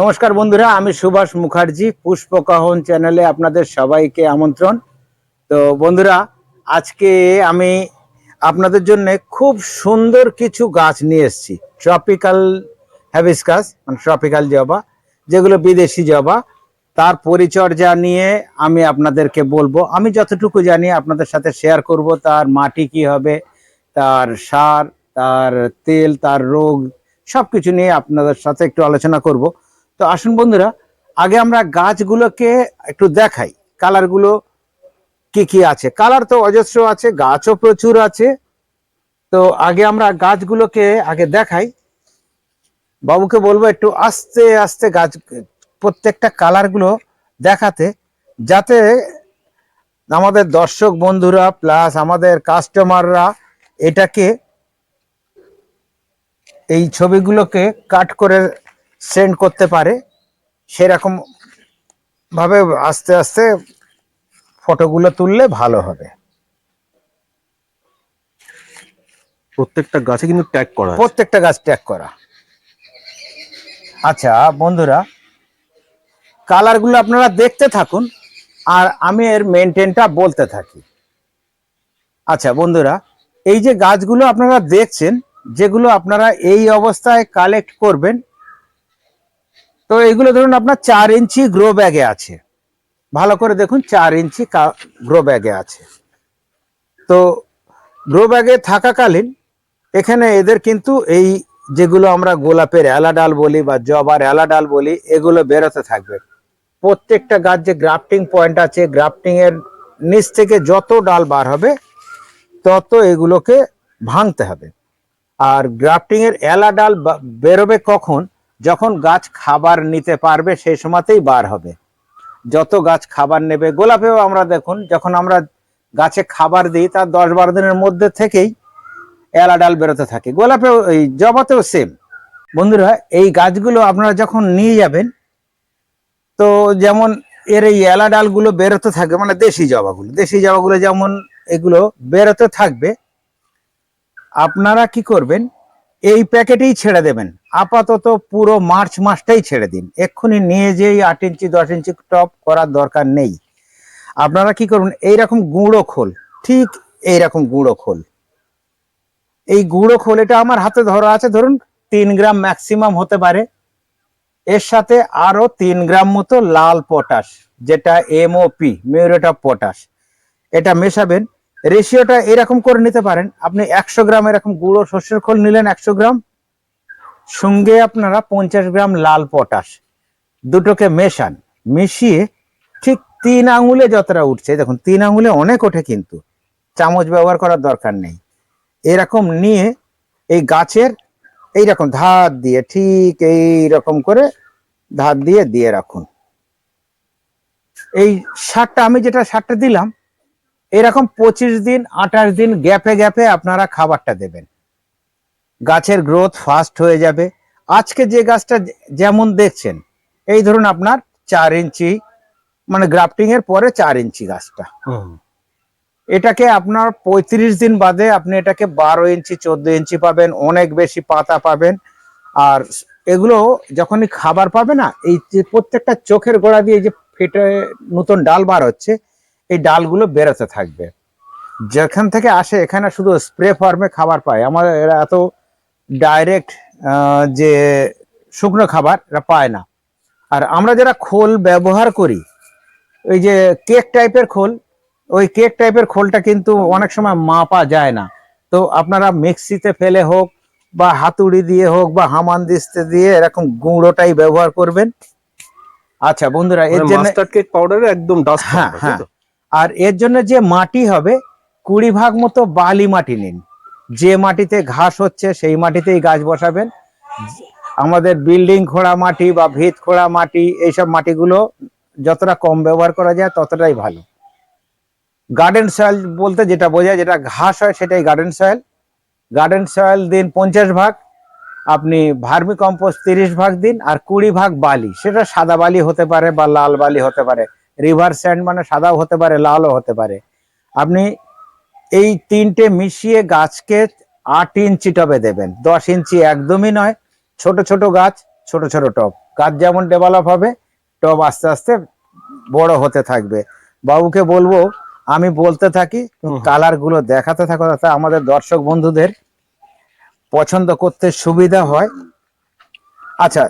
নমস্কার বন্ধুরা, আমি সুভাষ মুখার্জি, পুষ্পকাহন চ্যানেলে আপনাদের সবাইকে আমন্ত্রণ। তো বন্ধুরা, আজকে আমি আপনাদের জন্য খুব সুন্দর কিছু গাছ নিয়ে এসেছি। ট্রপিক্যাল হ্যাবিসকাস মানে ট্রপিক্যাল জবা, যেগুলো বিদেশি জবা। তার পরিচর্যা নিয়ে আমি আপনাদেরকে বলব। আমি যতটুকু জানি, আপনাদের সাথে শেয়ার করব, তার মাটি কি হবে, তার সার, তার তেল, তার রোগ সব কিছু নিয়ে আপনাদের সাথে একটু আলোচনা করব। তো আসুন বন্ধুরা, আগে আমরা গাছগুলোকে একটু দেখাই। কালারগুলো কি কি আছে? কালার তো অজস্র আছে, গাছও প্রচুর আছে। তো আগে আমরা গাছগুলোকে আগে দেখাই। বাবুকে বলব একটু আস্তে আস্তে গাছ, প্রত্যেকটা কালারগুলো দেখাতে, যাতে আমাদের দর্শক বন্ধুরা প্লাস আমাদের কাস্টমাররা এটাকে, এই ছবিগুলোকে কাট করে সেন্ড করতে পারে সেরকম ভাবে আস্তে আস্তে ফটোগুলো তুললে ভালো হবে। প্রত্যেকটা গাছে কিন্তু ট্যাগ করা প্রত্যেকটা গাছ ট্যাগ করা। আচ্ছা বন্ধুরা কালারগুলো আপনারা দেখতে থাকুন আর আমি এর মেনটেনটা বলতে থাকি। আচ্ছা বন্ধুরা এই যে গাছগুলো আপনারা দেখছেন যেগুলো আপনারা এই অবস্থায় কালেক্ট করবেন তো এইগুলো ধরুন আপনার চার ইঞ্চি গ্রো ব্যাগে আছে। ভালো করে দেখুন, চার ইঞ্চি গ্রো ব্যাগে আছে। তো গ্রো ব্যাগে থাকাকালীন এখানে এদের কিন্তু এই যেগুলো আমরা গোলাপের এলা ডাল বলি বা জবার এলা ডাল বলি, এগুলো বেরোতে থাকবে। প্রত্যেকটা গাছ যে গ্রাফটিং পয়েন্ট আছে গ্রাফটিং এর নিচ থেকে যত ডাল বার হবে, তত এগুলোকে ভাঙতে হবে। আর গ্রাফটিং এর এলা ডাল বেরোবে কখন? যখন গাছ খাবার নিতে পারবে, সেই সময়তেই বার হবে। যত গাছ খাবার নেবে, গোলাপেও আমরা দেখুন, যখন আমরা গাছে খাবার দিই, তার দশ বারো দিনের মধ্যে থেকেই এলা ডাল বেরোতে থাকে। গোলাপেও, এই জবাতেও সেম বন্ধুরা, এই গাছগুলো আপনারা যখন নিয়ে যাবেন, তো যেমন এর এই এলা ডালগুলো বেরোতে থাকবে মানে দেশি জবাগুলো। দেশি জবাগুলো যেমন এগুলো বেরোতে থাকবে, আপনারা কি করবেন এই প্যাকেটেই ছেড়ে দেবেন। আপাতত পুরো মার্চ মাসটাই ছেড়ে দিন। এক্ষুনি নিয়ে যেই আট ইঞ্চি, দশ ইঞ্চি টপ করার দরকার নেই। আপনারা কি করুন, এইরকম গুঁড়ো খোল, ঠিক এইরকম গুঁড়ো খোল। এই গুঁড়ো খোল, এটা আমার হাতে ধরা আছে, ধরুন তিন গ্রাম ম্যাক্সিমাম হতে পারে। এর সাথে আরও তিন গ্রাম মতো লাল পটাশ, যেটা এমওপি মিউরেট অফ পটাশ, এটা মেশাবেন। রেশিওটা এরকম করে নিতে পারেন। আপনি একশো গ্রাম এরকম গুঁড়ো শস্যের খোল নিলেন একশো গ্রাম, সঙ্গে আপনারা পঞ্চাশ গ্রাম লাল পটাশ দুটোকে মেশান। মিশিয়ে ঠিক তিন আঙুলে যতটা উঠছে, দেখুন তিন আঙুলে অনেক ওঠে কিন্তু, চামচ ব্যবহার করার দরকার নেই। এরকম নিয়ে এই গাছের এইরকম ধার দিয়ে ঠিক এই রকম করে ধার দিয়ে দিয়ে রাখুন। এই সারটা, আমি যেটা সারটা দিলাম এরকম পঁচিশ দিন আঠাশ দিন গ্যাপে গ্যাপে আপনারা খাবারটা দেবেন। গাছের গ্রোথ ফাস্ট হয়ে যাবে। আজকে যে গাছটা যেমন দেখছেন এই ধরুন আপনার চার ইঞ্চি মানে গ্রাফটিং এর পরে চার ইঞ্চি গাছটা। এটাকে আপনার পঁয়ত্রিশ দিন বাদে আপনি এটাকে বারো ইঞ্চি চোদ্দ ইঞ্চি পাবেন অনেক বেশি পাতা পাবেন। আর এগুলো যখনই খাবার পাবে না এই যে প্রত্যেকটা চোখের গোড়া দিয়ে যে ফেটে নতুন ডাল বার হচ্ছে এই ডালগুলো বেরোতে থাকবে। যেখান থেকে আসে এখানে শুধু স্প্রে ফর্মে খাবার পায়। আমার এরা এত ডাইরেক্ট যে শুকনো খাবার এরা পায় না। আর আমরা যারা খোল ব্যবহার করি ওই যে কেক টাইপের খোল ওই কেক টাইপের খোলটা কিন্তু অনেক সময় মাপা যায় না। তো আপনারা মিক্সিতে ফেলে হোক বা হাতুড়ি দিয়ে হোক বা হামান দিস্তে দিয়ে এরকম গুঁড়োটাই ব্যবহার করবেন। আচ্ছা বন্ধুরা এর জন্য মাস্টার্ড কেক পাউডারে একদম ডাস্ট হ্যাঁ, হ্যাঁ। আর এর জন্য যে মাটি হবে, কুড়ি ভাগ মতো বালি মাটি নিন। যে মাটিতে ঘাস হচ্ছে, সেই মাটিতেই গাছ বসাবেন। আমাদের বিল্ডিং খোঁড়া মাটি বা ভিত খোঁড়া মাটি, এইসব মাটিগুলো যতটা কম ব্যবহার করা যায়, ততটাই ভালো। গার্ডেন সয়েল বলতে যেটা বোঝায়, যেটা ঘাস হয়, সেটাই গার্ডেন সয়েল গার্ডেন সয়েল দিন পঞ্চাশ ভাগ, আপনি ভার্মি কম্পোস্ট তিরিশ ভাগ দিন, আর কুড়ি ভাগ বালি। সেটা সাদা বালি হতে পারে বা লাল বালি হতে পারে। রিভার স্যান্ড মানে সাদাও হতে পারে লালও হতে পারে। আপনি এই তিনটে মিশিয়ে গাছকে আট ইঞ্চি টবে দেবেন। দশ ইঞ্চি একদমই নয় ছোট ছোট গাছ ছোট ছোট টব। গাছ যেমন ডেভেলপ হবে টব আস্তে আস্তে বড় হতে থাকবে। বাবুকে বলব আমি বলতে থাকি হুম। কালারগুলো দেখাতে থাকো তাতে আমাদের দর্শক বন্ধুদের পছন্দ করতে সুবিধা হয়। আচ্ছা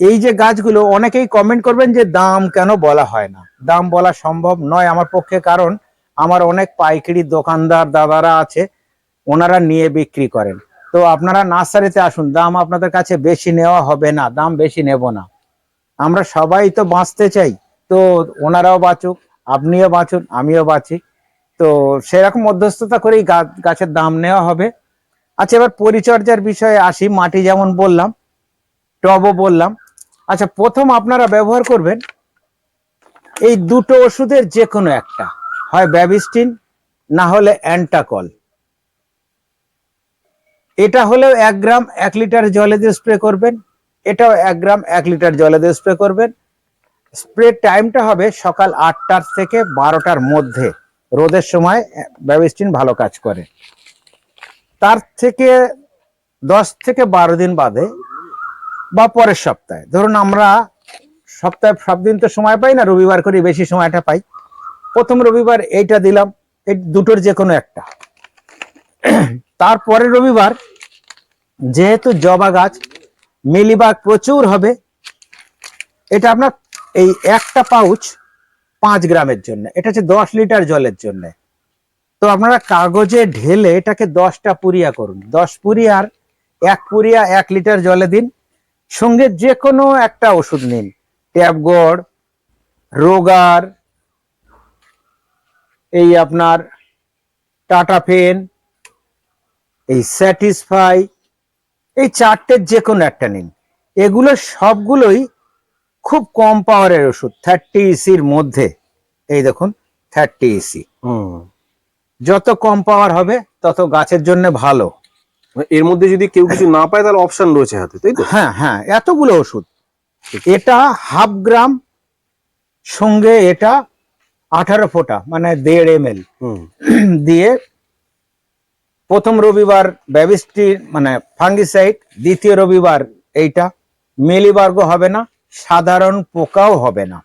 এই যে গাছগুলো, অনেকেই কমেন্ট করবেন যে দাম কেন বলা হয় না? দাম বলা সম্ভব নয় আমার পক্ষে, কারণ আমার অনেক পাইকারি দোকানদার দাদারা আছে, ওনারা নিয়ে বিক্রি করেন। তো আপনারা নার্সারিতে আসুন, দাম আপনাদের কাছে বেশি নেওয়া হবে না, দাম বেশি নেব না। আমরা সবাই তো বাঁচতে চাই, তো ওনারাও বাঁচুক, আপনিও বাঁচুন, আমিও বাঁচি। তো সেরকম মধ্যস্থতা করেই গাছের দাম নেওয়া হবে। আচ্ছা এবার পরিচর্যার বিষয়ে আসি, মাটি যেমন বললাম, টবও বললাম। আচ্ছা প্রথম আপনারা ব্যবহার করবেন এই দুটো ওষুধের যে কোনো একটা। হয় ব্যাবিস্টিন, না হলে অ্যান্টাকল। এটা হলেও এক গ্রাম এক লিটার জলে দিয়ে স্প্রে করবেন। এটাও এক গ্রাম এক লিটার জলে দিয়ে স্প্রে করবেন। স্প্রে টাইমটা হবে সকাল আটটার থেকে বারোটার মধ্যে। রোদের সময় ব্যাবিস্টিন ভালো কাজ করে। তার থেকে দশ থেকে বারো দিন বাদে বা পরের সপ্তাহে। ধরুন আমরা সপ্তাহে সব দিন তো সময় পাই না, রবিবার করে বেশি সময়টা পাই। প্রথম রবিবার এইটা দিলাম, এই দুটোর যে কোনো একটা। তারপরের রবিবার যেহেতু জবা গাছ, মিলিবাগ প্রচুর হবে, এটা আপনার এই একটা পাউচ পাঁচ গ্রামের জন্য, এটা হচ্ছে দশ লিটার জলের জন্য। তো আপনারা কাগজে ঢেলে এটাকে দশটা পুরিয়া করুন। দশ পুরিয়ার এক পুরিয়া এক লিটার জলে দিন। সঙ্গে যে কোনো একটা ওষুধ নিন। ট্যাবগড় রোগার এই আপনার টাটা পেন এই স্যাটিসফাই এই চারটের যে কোনো একটা নিন। এগুলো সবগুলোই খুব কম পাওয়ারের ওষুধ থার্টি ইসির মধ্যে। এই দেখুন থার্টি ইসি যত কম পাওয়ার হবে তত গাছের জন্য ভালো। এর মধ্যে যদি কেউ কিছু না পায় তাহলে অপশন রয়েছে হাতে তাই তো? হ্যাঁ হ্যাঁ এতগুলো ওষুধ। এটা হাফ গ্রাম সঙ্গে এটা আঠারো ফোঁটা মানে দেড় এম এল দিয়ে প্রথম রবিবার ব্যাবিস্টির মানে ফাঙ্গিসাইড দ্বিতীয় রবিবার এইটা মেলিবার্গ হবে না সাধারণ পোকাও হবে না।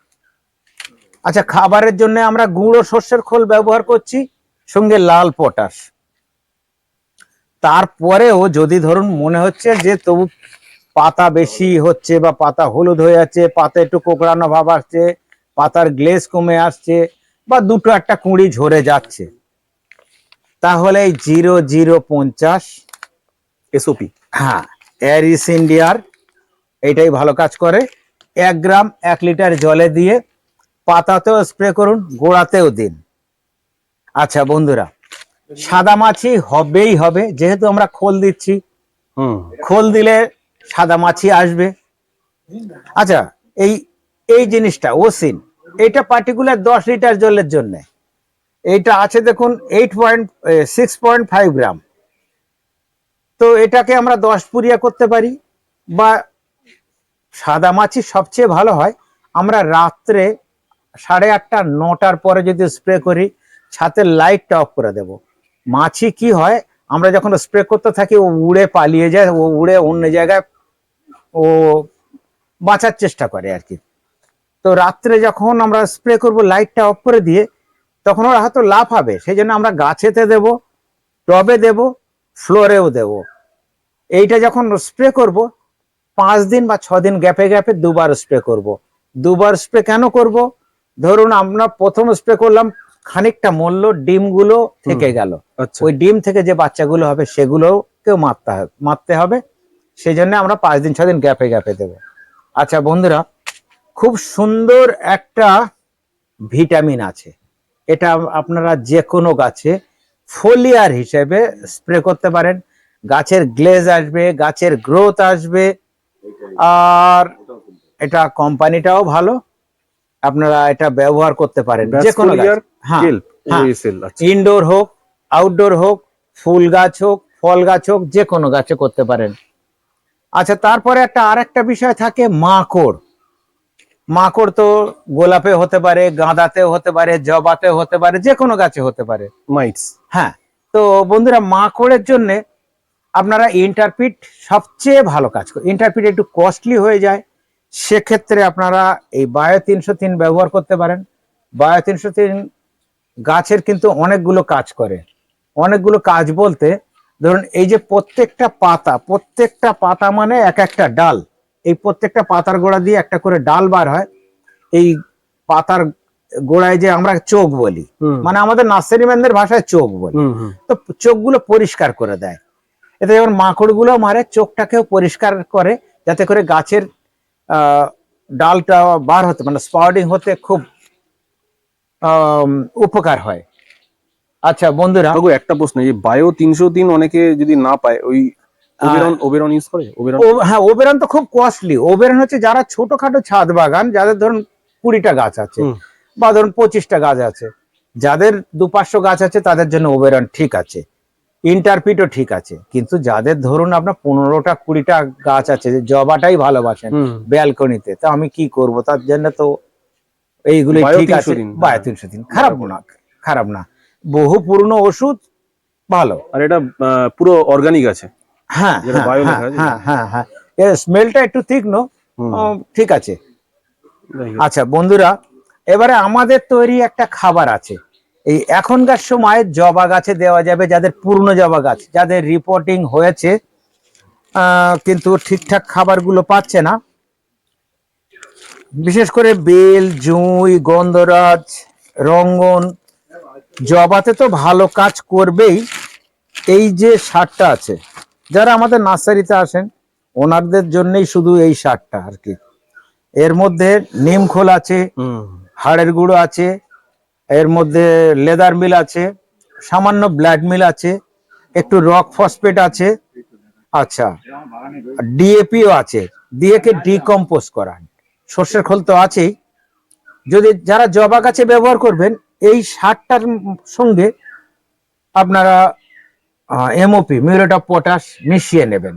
আচ্ছা খাবারের জন্য আমরা গুঁড়ো শস্যের খোল ব্যবহার করছি সঙ্গে লাল পটাশ। তারপরেও যদি ধরুন মনে হচ্ছে যে তবু পাতা বেশি হচ্ছে বা পাতা হলুদ হয়ে যাচ্ছে পাতা একটু কোকড়ানো ভাব আসছে পাতার গ্লেজ কমে আসছে বা দুটো একটা কুঁড়ি ঝরে যাচ্ছে তাহলে এই জিরো জিরো পঞ্চাশ এসওপি হ্যাঁ এরিস ইন্ডিয়ার এইটাই ভালো কাজ করে। এক গ্রাম এক লিটার জলে দিয়ে পাতাতেও স্প্রে করুন গোড়াতেও দিন। আচ্ছা বন্ধুরা সাদা মাছি হবেই হবে যেহেতু আমরা খোল দিচ্ছি। খোল দিলে সাদা মাছি আসবে। আচ্ছা এই এই জিনিসটা ওসিন এটা পার্টিকুলার দশ লিটার জলের জন্য। এইটা আছে দেখুন eight point six point five gram তো এটাকে আমরা দশ পুরিয়া করতে পারি বা সাদা মাছি সবচেয়ে ভালো হয় আমরা রাত্রে সাড়ে আটটা নটার পরে যদি স্প্রে করি ছাতের লাইটটা অফ করে দেব। মাছি কি হয়? আমরা যখন স্প্রে করতে থাকি, ও উড়ে পালিয়ে যায়, ও উড়ে অন্য জায়গায়, ও বাঁচার চেষ্টা করে আর কি। তো রাত্রে যখন আমরা স্প্রে করব লাইটটা অফ করে দিয়ে, তখন ওরা হয়তো লাভ হবে। সেই জন্য আমরা গাছেতে দেব, টবে দেব ফ্লোরেও দেব। এইটা যখন স্প্রে করব, পাঁচ দিন বা ছ দিন গ্যাপে গ্যাপে দুবার স্প্রে করব। দুবার স্প্রে কেন করব? ধরুন আমরা প্রথম স্প্রে করলাম খানিকটা মরলো ডিমগুলো থেকে গেল। আচ্ছা। ওই ডিম থেকে যে বাচ্চাগুলো হবে সেগুলোকেও মারতে হবে মারতে হবে। সেই জন্য আমরা পাঁচ দিন ছদিন গ্যাপে গ্যাপে দেবো। আচ্ছা বন্ধুরা খুব সুন্দর একটা ভিটামিন আছে। এটা আপনারা যে কোনো গাছে ফোলিয়ার হিসেবে স্প্রে করতে পারেন। গাছের গ্লেজ আসবে গাছের গ্রোথ আসবে। আর এটা কোম্পানিটাও ভালো। আপনারা এটা ব্যবহার করতে পারেন। যে কোনো হ্যাঁ হ্যাঁ। OSL, আচ্ছা। ইনডোর হোক আউটডোর হোক ফুল গাছ হোক ফল গাছ হোক যে কোনো গাছে করতে পারেন। আচ্ছা তারপরে একটা আর একটা বিষয় থাকে মাকড়। মাকড় তো গোলাপে হতে পারে গাঁদাতেও হতে পারে জবাতেও হতে পারে যে কোনো গাছে হতে পারে। মাইটস হ্যাঁ তো বন্ধুরা মাকড়ের জন্য আপনারা ইন্টারপিট সবচেয়ে ভালো কাজ করে ইন্টারপিট একটু কস্টলি হয়ে যায়। সেক্ষেত্রে আপনারা এই বায়ো তিনশো তিন ব্যবহার করতে পারেন। বায়ো তিনশো তিন গাছের কিন্তু অনেকগুলো কাজ করে। অনেকগুলো কাজ বলতে ধরুন এই যে প্রত্যেকটা পাতা প্রত্যেকটা পাতা মানে এক একটা ডাল। এই প্রত্যেকটা পাতার গোড়া দিয়ে একটা করে ডাল বার হয়। এই পাতার গোড়ায় যে আমরা চোখ বলি মানে আমাদের নার্সারি ম্যানদের ভাষায় চোখ বলি। তো চোখগুলো পরিষ্কার করে দেয়। এতে যেমন মাকড়গুলো মারে চোখটাকেও পরিষ্কার করে যাতে করে গাছের আহ, ডালটা বার হতে মানে স্পাউডিং হতে খুব উপকার হয়। আচ্ছা বন্ধুরা। একটা প্রশ্ন এই বায়ো তিনশো তিন অনেকে যদি না পায় ওই ওবেরন ইউজ করে? হ্যাঁ ওবেরন তো খুব কস্টলি ওবেরন হচ্ছে যারা ছোটখাটো ছাদ বাগান যাদের ধরুন কুড়িটা গাছ আছে বা ধরুন পঁচিশটা গাছ আছে যাদের দু পাঁচশো গাছ আছে তাদের জন্য ওবেরন ঠিক আছে। ইন্টারপিটও ঠিক আছে। কিন্তু যাদের ধরুন আপনার পনেরোটা কুড়িটা গাছ আছে যে জবাটাই ভালোবাসেন ব্যালকনিতে তো আমি কি করব? তার জন্য তো এইগুলো ঠিক আছে। বায়ো হ্যাঁ। তিনশো দিন খারাপ না খারাপ না বহু পুরনো ওষুধ ভালো। আর এটা পুরো অর্গানিক আছে। হ্যাঁ হ্যাঁ, হ্যাঁ, হ্যাঁ হ্যাঁ হ্যাঁ। এর স্মেলটা একটু তীক্ষ্ণ। ঠিক আছে। আচ্ছা বন্ধুরা এবারে আমাদের তৈরি একটা খাবার আছে। এই এখনকার সময় জবা গাছে দেওয়া যাবে যাদের পুরনো জবা গাছ যাদের রিপোর্টিং হয়েছে আহ, কিন্তু ঠিকঠাক খাবারগুলো পাচ্ছে না। বিশেষ করে বেল জুঁই গন্ধরাজ রঙ্গন জবাতে তো ভালো কাজ করবেই। এই যে সারটা আছে যারা আমাদের নার্সারিতে আসেন ওনাদের জন্যই শুধু এই সারটা আর কি। এর মধ্যে নিম খোল আছে হাড়ের গুঁড়ো আছে এর মধ্যে লেদার মিল আছে সামান্য ব্লাড মিল আছে একটু রক ফসফেট আছে। আচ্ছা ডিএপিও আছে ডিএকে ডিকম্পোজ করা সর্ষের খোল তো আছেই। যদি যারা জবা গাছে ব্যবহার করবেন এই সারটার সঙ্গে আপনারা এমওপি মিউরেট অফ পটাশ মিশিয়ে নেবেন।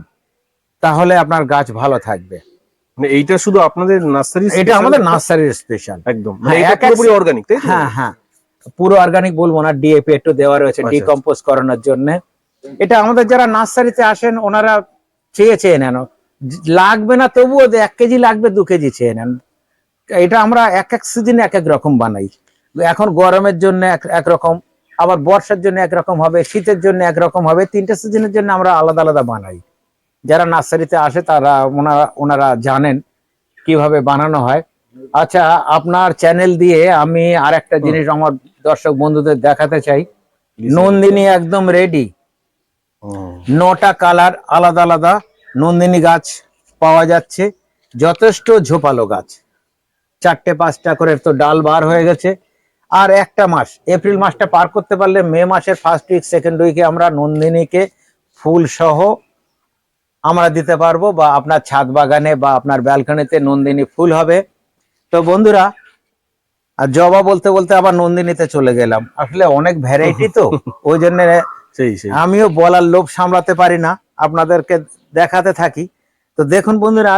তাহলে আপনার গাছ ভালো থাকবে। মানে এইটা শুধু আপনাদের নার্সারি এটা আমাদের নার্সারির স্পেশাল একদম। হ্যাঁ, মানে এক- পুরোপুরি অর্গানিক তাই হ্যাঁ হ্যাঁ। পুরো অর্গানিক বলব না ডিএপি একটু দেওয়া রয়েছে আচ্ছা, ডিকম্পোজ করানোর জন্য। এটা আমাদের যারা নার্সারিতে আসেন ওনারা চেয়ে চেয়ে নেন। লাগবে না তবুও যে এক কেজি লাগবে দু কেজি চেয়ে নেন। এটা আমরা এক এক সিজনে এক এক রকম বানাই। এখন গরমের জন্য এক একরকম আবার বর্ষার জন্য একরকম হবে শীতের জন্য একরকম হবে তিনটা সিজনের জন্য আমরা আলাদা আলাদা বানাই। যারা নার্সারিতে আসে তারা ওনারা ওনারা জানেন কীভাবে বানানো হয়। আচ্ছা আপনার চ্যানেল দিয়ে আমি আর একটা জিনিস আমার দর্শক বন্ধুদের দেখাতে চাই। নন্দিনী একদম রেডি নটা কালার আলাদা আলাদা। নন্দিনী গাছ পাওয়া যাচ্ছে যথেষ্ট ঝোপালো গাছ। চারটে পাঁচটা করে তো ডাল বার হয়ে গেছে। আর একটা মাস এপ্রিল মাসটা পার করতে পারলে মে মাসের ফার্স্ট উইক সেকেন্ড উইকে আমরা নন্দিনীকে ফুল সহ আমরা দিতে পারব বা আপনার ছাদ বাগানে বা আপনার ব্যালকনিতে নন্দিনী ফুল হবে। তো বন্ধুরা আর জবা বলতে বলতে আবার নন্দিনীতে চলে গেলাম। আসলে অনেক ভ্যারাইটি তো ওই জন্য আমিও বলার লোভ সামলাতে পারি না। আপনাদেরকে দেখাতে থাকি। তো দেখুন বন্ধুরা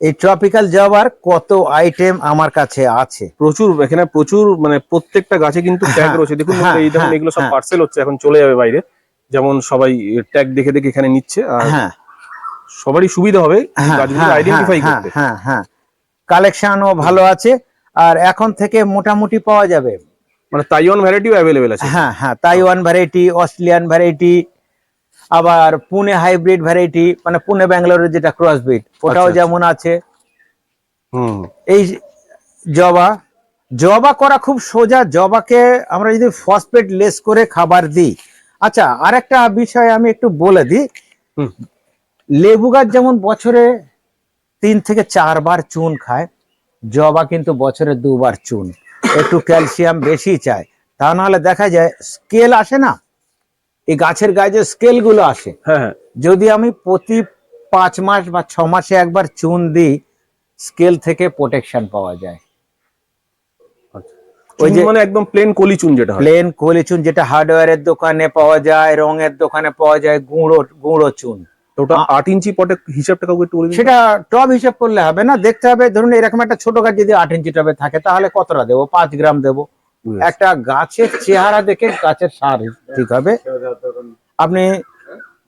এই ট্রপিক্যাল জবার কত আইটেম আমার কাছে আছে। প্রচুর এখানে প্রচুর মানে প্রত্যেকটা গাছে কিন্তু ট্যাগ হ্যাঁ, রয়েছে। দেখুন হ্যাঁ, এই দেখুন হ্যাঁ, এগুলো সব হ্যাঁ। পার্সেল হচ্ছে এখন চলে যাবে বাইরে। যেমন সবাই ট্যাগ দেখে দেখে এখানে নিচ্ছে আর হ্যাঁ। সবারই সুবিধা হবে হ্যাঁ, গাছগুলো হ্যাঁ, আইডেন্টিফাই হ্যাঁ, করতে। হ্যাঁ হ্যাঁ। কালেকশনও ভালো আছে আর এখন থেকে মোটামুটি পাওয়া যাবে। মানে তাইওয়ান ভ্যারাইটিও অ্যাভেলেবেল আছে। হ্যাঁ হ্যাঁ তাইওয়ান ভ্যারাইটি অস্ট্রেলিয়ান ভ্যারাইটি আবার পুনে হাইব্রিড ভ্যারাইটি মানে পুনে ব্যাঙ্গালোরের যেটা ক্রস ব্রিড ওটাও আচ্ছা। যেমন আছে। হুম। এই জবা জবা করা খুব সোজা জবাকে আমরা যদি ফসফেট লেস করে খাবার দিই। আচ্ছা আর একটা বিষয় আমি একটু বলে দিই। হুম। লেবু গাছ যেমন বছরে তিন থেকে চারবার চুন খায় জবা কিন্তু বছরে দুবার চুন। একটু ক্যালসিয়াম বেশি চায়। তা নাহলে দেখা যায় স্কেল আসে না। এই গাছের গায়ে যে স্কেলগুলো আসে হ্যাঁ হ্যাঁ। যদি আমি প্রতি পাঁচ মাস বা ছ মাসে একবার চুন দিই স্কেল থেকে প্রোটেকশন পাওয়া যায়। আচ্ছা। ওই যে- মানে একদম প্লেন কলি চুন যেটা হয়। প্লেন কোলি যেটা হার্ডওয়্যারের দোকানে পাওয়া যায় রঙের দোকানে পাওয়া যায় গুঁড়ো গুঁড়ো চুন। ওটা আট ইঞ্চি পটে হিসাবটা কাউকে একটু সেটা টব হিসাব করলে হবে না দেখতে হবে। ধরুন এরকম একটা ছোট গাছ যদি আট ইঞ্চি টবে থাকে তাহলে কতটা দেবো? পাঁচ গ্রাম দেবো। একটা গাছের চেহারা দেখে গাছের সার ঠিক হবে। আপনি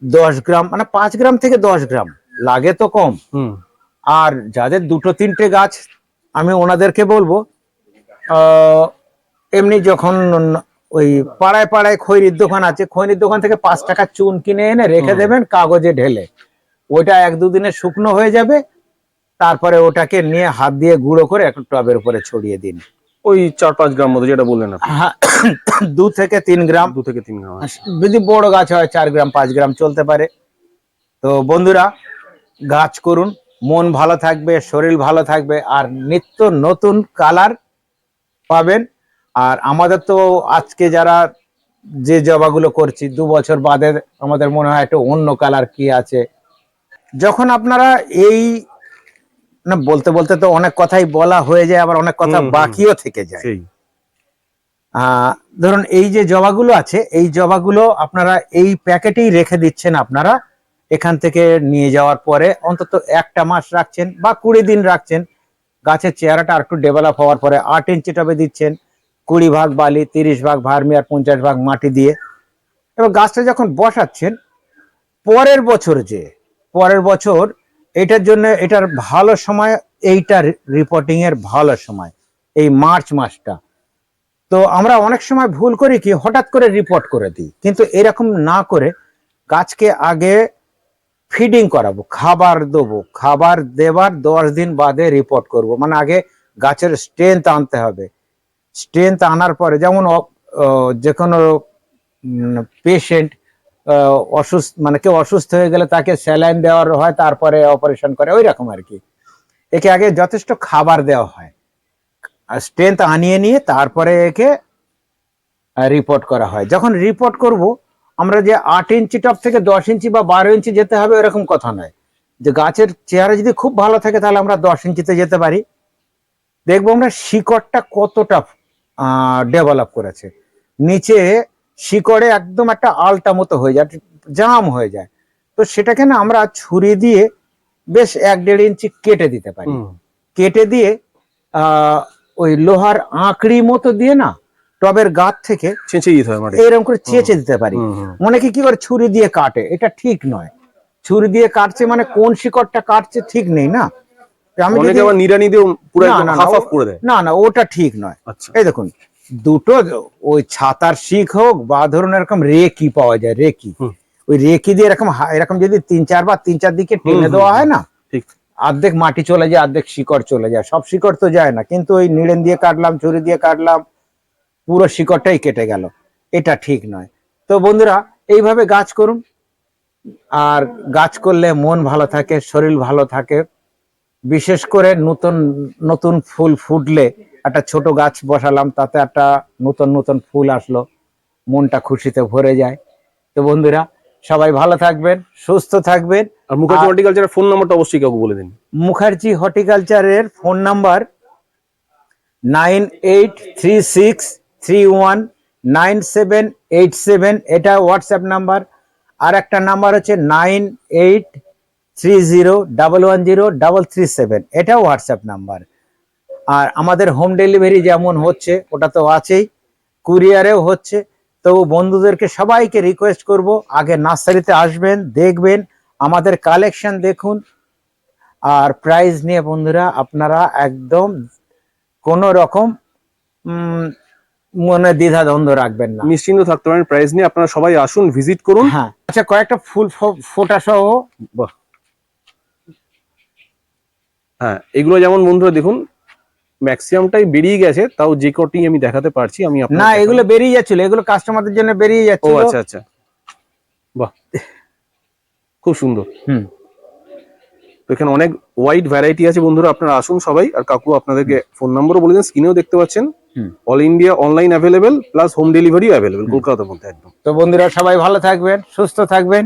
দশ গ্রাম মানে পাঁচ গ্রাম থেকে দশ গ্রাম লাগে তো কম। হুম। আর যাদের দুটো তিনটে গাছ আমি ওনাদেরকে বলব এমনি যখন ওই পাড়ায় পাড়ায় খৈরির দোকান আছে খৈরির দোকান থেকে পাঁচ টাকা চুন কিনে এনে রেখে দেবেন কাগজে ঢেলে। ওইটা এক দুদিনে শুকনো হয়ে যাবে তারপরে ওটাকে নিয়ে হাত দিয়ে গুঁড়ো করে একটু টবের উপরে ছড়িয়ে দিন। ওই চার পাঁচ গ্রাম মতো যেটা বললেন হ্যাঁ, দু থেকে তিন গ্রাম। দু থেকে তিন গ্রাম যদি বড় গাছ হয় চার গ্রাম পাঁচ গ্রাম চলতে পারে। তো বন্ধুরা গাছ করুন মন ভালো থাকবে শরীর ভালো থাকবে আর নিত্য নতুন কালার পাবেন। আর আমাদের তো আজকে যারা যে জবাগুলো করছি দু বছর বাদে আমাদের মনে হয় একটু অন্য কালার কি আছে। যখন আপনারা এই না বলতে বলতে তো অনেক কথাই বলা হয়ে যায় আবার অনেক কথা। বাকিও থেকে যায়। ধরুন এই যে জবাগুলো আছে এই জবাগুলো আপনারা এই প্যাকেটেই রেখে দিচ্ছেন আপনারা এখান থেকে নিয়ে যাওয়ার পরে অন্তত একটা মাস রাখছেন বা কুড়ি দিন রাখছেন। গাছের চেহারাটা আর একটু ডেভেলপ হওয়ার পরে আট ইঞ্চি টবে দিচ্ছেন কুড়ি ভাগ বালি তিরিশ ভাগ ভার্মি আর পঞ্চাশ ভাগ মাটি দিয়ে। এবার গাছটা যখন বসাচ্ছেন পরের বছর যে পরের বছর এটার জন্য এটার ভালো সময়, এইটা রিপোর্টিং এর ভালো সময়, এই মার্চ মাসটা। তো আমরা অনেক সময় ভুল করি কি, হঠাৎ করে রিপোর্ট করে দিই। কিন্তু এরকম না করে গাছকে আগে ফিডিং করাবো, খাবার দেবো। খাবার দেবার দশ দিন বাদে রিপোর্ট করব। মানে আগে গাছের স্ট্রেংথ আনতে হবে। স্ট্রেংথ আনার পরে যেমন যে কোনো পেশেন্ট অসুস্থ মানে কেউ অসুস্থ হয়ে গেলে তাকে স্যালাইন দেওয়ার হয়, তারপরে অপারেশন করে, ওই রকম আর কি। একে আগে যথেষ্ট খাবার দেওয়া হয়। স্ট্রেংথ আনিয়ে নিয়ে তারপরে একে রিপোর্ট করা হয়। যখন রিপোর্ট করব, আমরা যে আট ইঞ্চি টপ থেকে দশ ইঞ্চি বা বারো ইঞ্চি যেতে হবে এরকম কথা নয়। যে গাছের চেহারা যদি খুব ভালো থাকে, তাহলে আমরা দশ ইঞ্চিতে যেতে পারি। দেখব আমরা শিকড়টা কতটা ডেভেলপ করেছে। নিচে শিকড়ে একদম একটা আলটা মতো হয়ে যায় জাম হয়ে যায়। তো সেটাকে না আমরা ছুরি দিয়ে বেশ এক দেড় ইঞ্চি কেটে দিতে পারি। কেটে দিয়ে আহ, ওই লোহার আঁকড়ি মতো দিয়ে না টবের গাছ থেকে ছেঁচে দিতে হয় এরকম করে চেঁচে দিতে পারি। অনেকে কি করে ছুরি দিয়ে কাটে? এটা ঠিক নয়। ছুরি দিয়ে কাটছে মানে কোন শিকড়টা কাটছে ঠিক নেই না। আমি অনেকে যদি- আবার নিড়ানি দিয়ে পুরো না, না, না, হাফ হাফ করে দেয়। না না ওটা ঠিক নয়। আচ্ছা। এই দেখুন দুটো ওই ছাতার শিক হোক বা ধরুন এরকম রেকি পাওয়া যায় রেকি। ওই রেকি দিয়ে এরকম এরকম যদি তিন চার চারবার তিন চার দিকে টেনে দেওয়া হয় না? ঠিক। অর্ধেক মাটি চলে যায় অর্ধেক শিকড় চলে যায় সব শিকড় তো যায় না। কিন্তু ওই নিড়েন দিয়ে কাটলাম ছুরি দিয়ে কাটলাম পুরো শিকড়টাই কেটে গেল। এটা ঠিক নয়। তো বন্ধুরা এইভাবে গাছ করুন। আর গাছ করলে মন ভালো থাকে শরীর ভালো থাকে। বিশেষ করে নতুন নতুন ফুল ফুটলে একটা ছোট গাছ বসালাম তাতে একটা নতুন নতুন ফুল আসলো মনটা খুশিতে ভরে যায়। তো বন্ধুরা সবাই ভালো থাকবেন সুস্থ থাকবেন। আর মুখার্জি হর্টিকালচারের ফোন নাম্বারটা অবশ্যই কাউকে বলে দিন। মুখার্জি হর্টিকালচারের phone number nine eight three six three one nine seven eight seven এটা হোয়াটসঅ্যাপ নাম্বার। আর একটা নাম্বার হচ্ছে nine eight three zero double one zero double three seven এটাও হোয়াটসঅ্যাপ নাম্বার। আর আমাদের হোম ডেলিভারি যেমন হচ্ছে ওটা তো আছেই কুরিয়ারেও হচ্ছে তো বন্ধুদেরকে সবাইকে রিকোয়েস্ট করব আগে নার্সারিতে আসবেন দেখবেন আমাদের কালেকশন দেখুন আর প্রাইস নিয়ে বন্ধুরা আপনারা একদম কোনো রকম মনে দ্বিধা দ্বন্দ্ব রাখবেন না। নিশ্চিন্ত থাকতে পারেন প্রাইস নিয়ে আপনারা সবাই আসুন ভিজিট করুন। হ্যাঁ আচ্ছা কয়েকটা ফুল ফোটা সহ হ্যাঁ এগুলো যেমন বন্ধুরা দেখুন ম্যাক্সিমামটাই বেরিয়ে গেছে তাও যে কটি আমি দেখাতে পারছি আমি না এগুলো বেরিয়ে যাচ্ছিল এগুলো কাস্টমারদের জন্য বেরিয়ে যাচ্ছে ও আচ্ছা আচ্ছা। বাহ খুব সুন্দর। হুম। তো এখানে অনেক ওয়াইড ভ্যারাইটি আছে বন্ধুরা আপনারা আসুন সবাই আর কাকু আপনাদেরকে ফোন নাম্বারও বলে দেন স্ক্রিনেও দেখতে পাচ্ছেন। হুম। All India online available plus home delivery available কলকাতার মধ্যে একদম। তো বন্ধুরা সবাই ভালো থাকবেন সুস্থ থাকবেন।